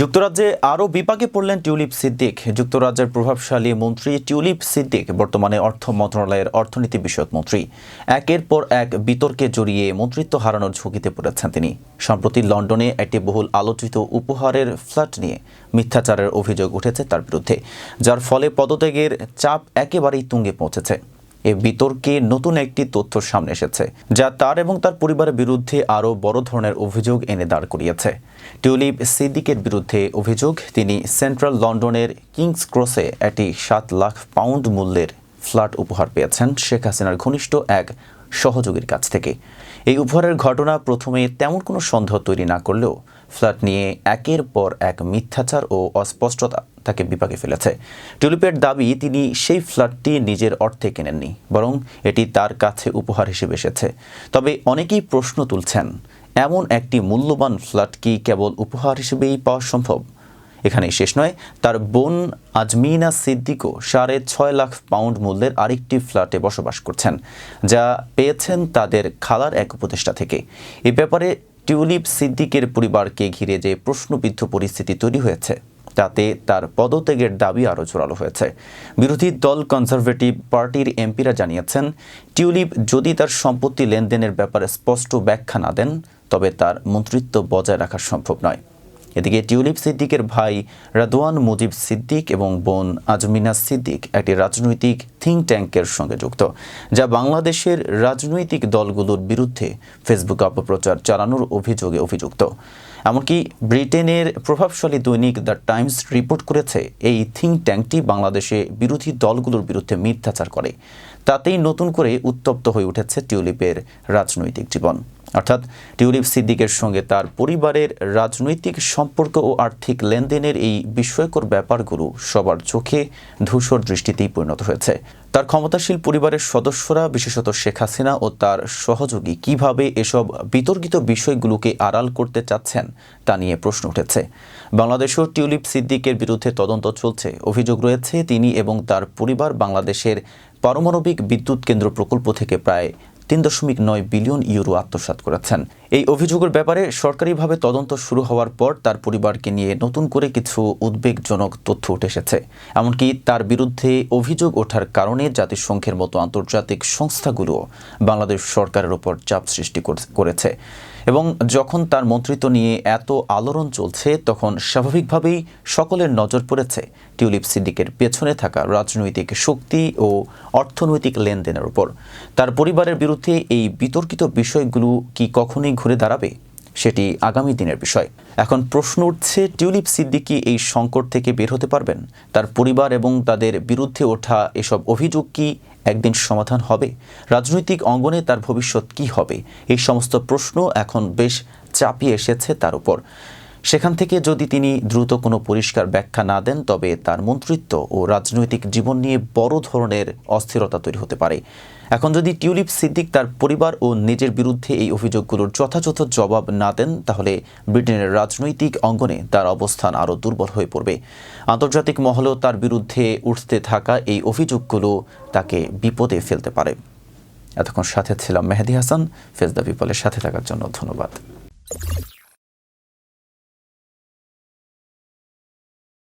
যুক্তরাজ্যে আরও বিপাকে পড়লেন টিউলিপ সিদ্দিক। যুক্তরাজ্যের প্রভাবশালী মন্ত্রী টিউলিপ সিদ্দিক বর্তমানে অর্থ মন্ত্রণালয়ের অর্থনীতি বিষয়ক মন্ত্রী। একের পর এক বিতর্কে জড়িয়ে মন্ত্রিত্ব হারানোর ঝুঁকিতে পড়েছেন তিনি। সম্প্রতি লন্ডনে একটি বহুল আলোচিত উপহারের ফ্ল্যাট নিয়ে মিথ্যাচারের অভিযোগ উঠেছে তার বিরুদ্ধে, যার ফলে পদত্যাগের চাপ একেবারেই তুঙ্গে পৌঁছেছে। এ বিতর্কে নতুন একটি তথ্য সামনে এসেছে, যা তার এবং তার পরিবারের বিরুদ্ধে আরও বড় ধরনের অভিযোগ এনে দাঁড় করিয়েছে। টিউলিপ সিদ্দিকের বিরুদ্ধে অভিযোগ, তিনি সেন্ট্রাল লন্ডনের কিংস ক্রসে একটি সাত লাখ পাউন্ড মূল্যের ফ্ল্যাট উপহার পেয়েছেন, শেখ হাসিনার ঘনিষ্ঠ এক সহযোগীর কাছ থেকে। এই উপহারের ঘটনা প্রথমে তেমন কোনো সন্দেহ তৈরি না করলেও ফ্ল্যাট নিয়ে একের পর এক মিথ্যাচার ও অস্পষ্টতা তাকে বিপাকে ফেলেছে। টুলিপের দাবি, তিনি সেই ফ্ল্যাটটি নিজের অর্থে কেনেননি, বরং এটি তার কাছে উপহার হিসেবে এসেছে। তবে অনেকেই প্রশ্ন তুলছেন, এমন একটি মূল্যবান ফ্ল্যাট কি কেবল উপহার হিসেবেই পাওয়া সম্ভব? এখানে শেষ নয়। তার বোন আজমিনা সিদ্দিকও সাড়ে ছয় লাখ পাউন্ড মূল্যের আরেকটি ফ্ল্যাটে বসবাস করছেন, যা পেয়েছেন তাদের খালার এক উপদেষ্টা থেকে। এ ব্যাপারে টিউলিপ সিদ্দিকের পরিবারকে ঘিরে যে প্রশ্নবিদ্ধ পরিস্থিতি তৈরি হয়েছে, তাতে তার পদত্যাগের দাবি আরও জোরালো হয়েছে। বিরোধী দল কনজারভেটিভ পার্টির এমপিরা জানিয়েছেন, টিউলিপ যদি তার সম্পত্তি লেনদেনের ব্যাপারে স্পষ্ট ব্যাখ্যা না দেন, তবে তার মন্ত্রিত্ব বজায় রাখা সম্ভব নয়। এদিকে টিউলিপ সিদ্দিকের ভাই রাদওয়ান মুজিব সিদ্দিক এবং বোন আজমিনা সিদ্দিক একটি রাজনৈতিক থিঙ্ক ট্যাঙ্কের সঙ্গে যুক্ত, যা বাংলাদেশের রাজনৈতিক দলগুলোর বিরুদ্ধে ফেসবুক অপপ্রচার চালানোর অভিযোগে অভিযুক্ত। এমনকি ব্রিটেনের প্রভাবশালী দৈনিক দ্য টাইমস রিপোর্ট করেছে, এই থিঙ্ক ট্যাঙ্কটি বাংলাদেশে বিরোধী দলগুলোর বিরুদ্ধে মিথ্যাচার করে। তাতেই নতুন করে উত্তপ্ত হয়ে উঠেছে টিউলিপের রাজনৈতিক জীবন। অর্থাৎ টিউলিপ সিদ্দিকের সঙ্গে তার পরিবারের রাজনৈতিক সম্পর্ক ও আর্থিক লেনদেনের এই বিস্ময়কর ব্যাপারগুলো সবার চোখে ধূসর দৃষ্টিতেই পরিণত হয়েছে। তার ক্ষমতাশীল পরিবারের সদস্যরা, বিশেষত শেখ হাসিনা ও তার সহযোগী, কীভাবে এসব বিতর্কিত বিষয়গুলোকে আড়াল করতে চাচ্ছেন তা নিয়ে প্রশ্ন উঠেছে। বাংলাদেশেও টিউলিপ সিদ্দিকের বিরুদ্ধে তদন্ত চলছে। অভিযোগ রয়েছে, তিনি এবং তার পরিবার বাংলাদেশের পারমাণবিক বিদ্যুৎ কেন্দ্র প্রকল্প থেকে প্রায় তিন দশমিক নয় বিলিয়ন ইউরো আত্মসাত করেছেন। এই অভিযোগের ব্যাপারে সরকারিভাবে তদন্ত শুরু হওয়ার পর তার পরিবারকে নিয়ে নতুন করে কিছু উদ্বেগজনক তথ্য উঠে এসেছে। এমনকি তার বিরুদ্ধে অভিযোগ ওঠার কারণে জাতিসংঘের মতো আন্তর্জাতিক সংস্থাগুলো বাংলাদেশ সরকারের ওপর চাপ সৃষ্টি করেছে। এবং যখন তার মন্ত্রিত্ব নিয়ে এত আলোড়ন চলছে, তখন স্বাভাবিকভাবেই সকলের নজর পড়েছে টিউলিপ সিদ্দিকের পেছনে থাকা রাজনৈতিক শক্তি ও অর্থনৈতিক লেনদেনের উপর। তার পরিবারের বিরুদ্ধে এই বিতর্কিত বিষয়গুলো কি কখনোই ঘুরে দাঁড়াবে? সেটি আগামী দিনের বিষয়। এখন প্রশ্ন উঠছে, টিউলিপ সিদ্দিকি এই সংকট থেকে বের হতে পারবেন? তার পরিবার এবং তাদের বিরুদ্ধে ওঠা এসব অভিযোগ কি একদিন সমাধান হবে? রাজনৈতিক অঙ্গনে তার ভবিষ্যৎ কি হবে? এই সমস্ত প্রশ্ন এখন বেশ চাপিয়ে এসেছে তার উপর। সেখান থেকে যদি তিনি দ্রুত কোনো পরিষ্কার ব্যাখ্যা না দেন, তবে তার মন্ত্রিত্ব ও রাজনৈতিক জীবন নিয়ে বড় ধরনের অস্থিরতা তৈরি হতে পারে। এখন যদি টিউলিপ সিদ্দিক তার পরিবার ও নিজের বিরুদ্ধে এই অভিযোগগুলোর যথাযথ জবাব না দেন, তাহলে ব্রিটেনের রাজনৈতিক অঙ্গনে তার অবস্থান আরও দুর্বল হয়ে পড়বে। আন্তর্জাতিক মহলেও তার বিরুদ্ধে উঠতে থাকা এই অভিযোগগুলো তাকে বিপদে ফেলতে পারে। এতক্ষণ সাথে ছিলাম মেহেদি হাসান। ফেজ দ্য পিপলের সাথে থাকার জন্য ধন্যবাদ।